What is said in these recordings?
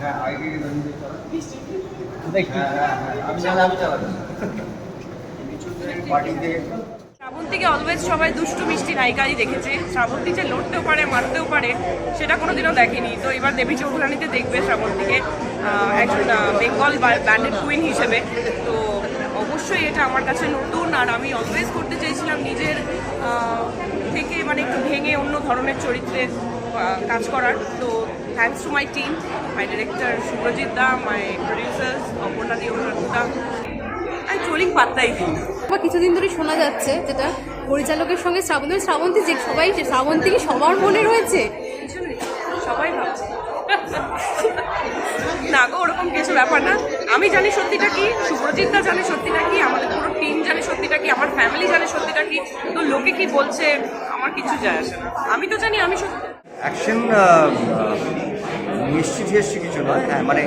হ্যাঁ থেকে অলওয়েজ সবাই দুষ্টু, মিষ্টি নায়িকারই দেখেছে। শ্রাবন্তী যে লড়তেও পারে, মারতেও পারে, সেটা কোনোদিনও দেখেনি। তো এবার দেবী চৌধুরানীতে দেখবে শ্রাবন্তীকে একজন বেঙ্গল বা ব্যান্ডেড কুইন হিসেবে। তো অবশ্যই এটা আমার কাছে নতুন আর আমি অলওয়েজ করতে চেয়েছিলাম নিজের থেকে মানে একটু ভেঙে অন্য ধরনের চরিত্রে কাজ করার। তো thanks to my team my director Subrajit da my producers Aparna di Anuradha trolling পাত্তাই। বা কিছুদিন ধরে শোনা যাচ্ছে যেটা পরিচালকের সঙ্গে শ্রাবন্তী শ্রাবন্তী যে সবাই শ্রাবন্তী কি সবার মনে রয়েছে। সবাই ভাবছে। না গো ওরকম কিছু ব্যাপার না। আমি জানি সত্যিটা কি সুব্রজিৎদা জানে সত্যিটা কি আমাদের পুরো টিম জানে সত্যিটা কি আমার ফ্যামিলি জানে সত্যিটা কি তো লোকে কি বলছে আমার কিছু যায় আসে না। আমি তো জানি আমি সত্যি অ্যাকশন নিশ্চিত এসছে কিছু নয়। হ্যাঁ মানে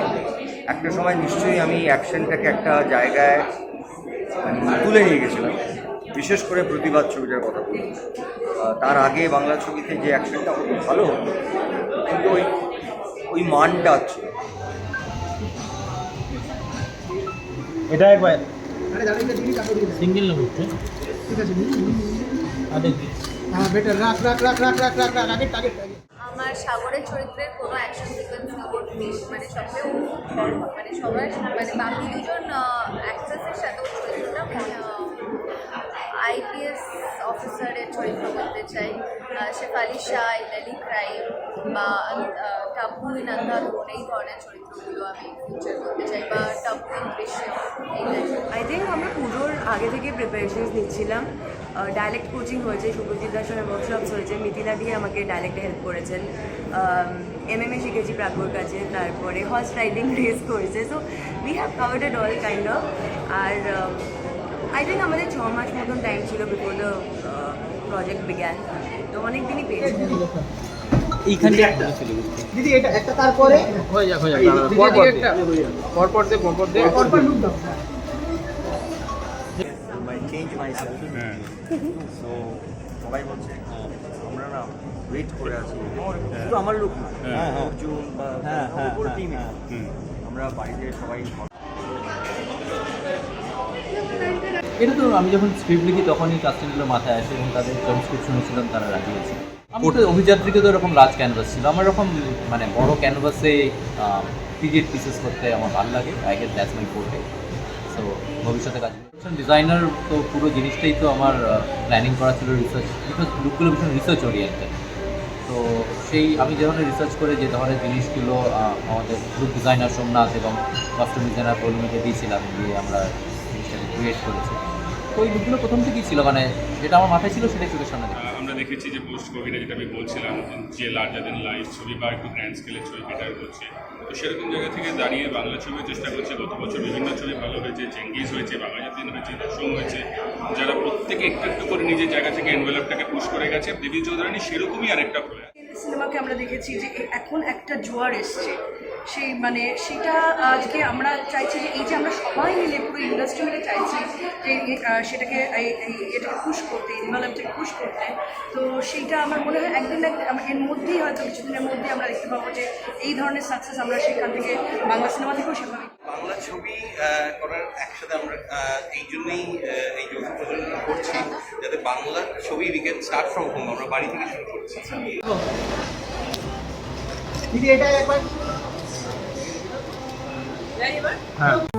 একটা সময় নিশ্চয়ই আমি অ্যাকশনটাকে একটা জায়গায় উম, তুলে নিয়ে গেছিলাম। বিশেষ করে প্রতিবাদ ছবিটার কথা বলি তার আগে বাংলা ছবিতে যে অ্যাকশনটা খুব ভালো কিন্তু ওই ওই মানটা ছিল এটা একবার। সিঙ্গেল না হচ্ছে আরে আমার সাগরের চরিত্রের কোনো অ্যাকশন সিকোয়েন্স নেই মানে সবচেয়ে মানে সবাই মানে বাকি দুজন অ্যাক্ট্রেসের সাথে চরিত্রটা আইপিএস অফিসারের চরিত্র করতে চাই। শেফালি শাহ ইলালি ক্রাইম বা টাব্বু ইন আন্ধাধুন এই ধরনের চরিত্রগুলো আমি ফিউচার করতে চাই বা দৃশ্যম আই থিঙ্ক আমরা পুজোর আগে থেকে প্রিপারেশনস নিচ্ছিলাম। ডাইলেক্ট কোচিং হয়েছে সুব্রজিৎ দার সঙ্গে ওয়ার্কশপস হয়েছে, মিথিলা দিয়ে আমাকে ডাইলেক্টে হেল্প করেছেন। এম এম এ শিখেছি প্রাগ্যর কাছে, তারপরে হর্স রাইডিং রেস করেছে। So we have covered all kind of R I think আমাদের ছ মাস মতন টাইম ছিল বিফোর দ্য প্রজেক্ট বিজ্ঞান তো অনেক দিনই পেয়েছি এইখানটা ছিল দিদি এটা একটা তারপরে? হয়ে যাক হয়ে যাক দে দে পরপর লুক দাও। সবাই বলছে আমরা না ওয়েট করে আছি। শুধু আমার লোক না অর্জুন বা হ্যাঁ, টিমে হ্যাঁ। আমরা বাড়িতে সবাই এটা তো আমি যখন স্ক্রিপ্ট লিখি তখনই কাস্টিংগুলো মাথায় আসে এবং তাদের ট্রান্সক্রিপ্ট শুনেছিলাম তারা রাজি হয়েছে ওটা অভিযাত্রীকে তো এরকম লার্জ ক্যানভাস ছিল। আমার এরকম মানে বড় ক্যানভাসে পিরিয়ড পিসেস করতে আমার ভালো লাগে। I get that's my forte so ভবিষ্যতে কাজ ডিজাইনার তো পুরো জিনিসটাই তো আমার প্ল্যানিং করা ছিল রিসার্চ বিকজ লুকগুলো ভীষণ রিসার্চ ওরিয়েন্টেড তো সেই আমি যে ধরনের রিসার্চ করে যে ধরনের জিনিসগুলো আমাদের গ্রুপ ডিজাইনার সোমনাথ এবং কস্টিউম ডিজাইনার কলমিকে দিয়েছিলাম দিয়ে আমরা ক্রিয়েট করেছি তো ওই লুকগুলো প্রথম থেকেই ছিল মানে যেটা আমার মাথায় ছিল সেটাই চোখের সামনে আমরা দেখেছি যে পোস্ট কোভিডে যেটা আমি বলছিলাম যে লার্জার দেন লাইফ ছবি বা একটু গ্র্যান্ড স্কেলের ছবি বেটার করছে তো সেরকম জায়গা থেকে দাঁড়িয়ে বাংলা ছবির চেষ্টা করছে। গত বছর বিভিন্ন ছবি ভালো হয়েছে চেঙ্গিজ হয়েছে বাঙালিদিন হয়েছে দশম হয়েছে। যারা প্রত্যেকে একটু একটু করে নিজের জায়গা থেকে এনভেলপটাকে পুশ করে গেছে দেবী চৌধুরানী সেরকমই আরেকটা প্রয়াস সিনেমাকে আমরা দেখেছি যে এখন একটা জোয়ার এসছে। সেই মানে সেটা আজকে আমরা চাইছি যে এই যে আমরা সবাই মিলে পুরো ইন্ডাস্ট্রি মিলে চাইছি যে সেটাকে এটাকে পুশ করতে ইনভলভটাকে পুশ করতে। তো সেইটা আমার মনে হয় একদিন না এর মধ্যেই হয়তো কিছুদিনের মধ্যেই আমরা দেখতে পাবো যে এই ধরনের সাকসেস আমরা সেখান থেকে বাংলা সিনেমা থেকেও সেভাবে বাংলা ছবি করার একসাথে আমরা এই জন্যই এই যৌথ প্রযোজনা করছি যাতে বাংলা ছবি we can start from home আমরা বাড়ি থেকে শুরু করছি। দিদি এটা একবার Yeah.